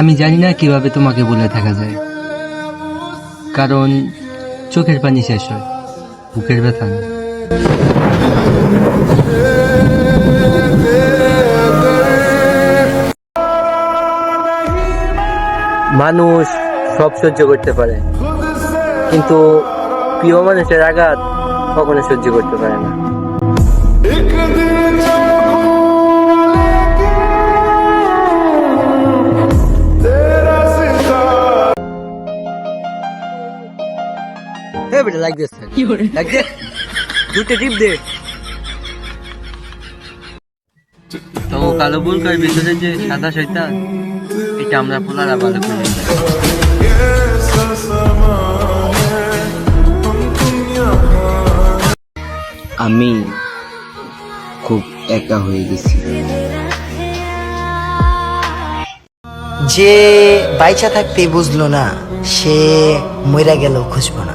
আমি জানি না কীভাবে তোমাকে বলে থাকা যায়। কারণ চোখের পানি শেষ হয়, বুকের ব্যথা না মানুষ সব সহ্য করতে পারে, কিন্তু প্রিয় মানুষের আঘাত কখনো সহ্য করতে পারে না। Hey, better like this. Like this. দুটো টিপ দে। তো কালো বুলকার ভিতরে যে সাদা শৈতান এটা আমরা পোলারা ভালো করে আমি খুব একা হয়ে গেছি। যে বাইচা থাকতে বুঝলো না। সে মইরা গেল খুঁজবো না।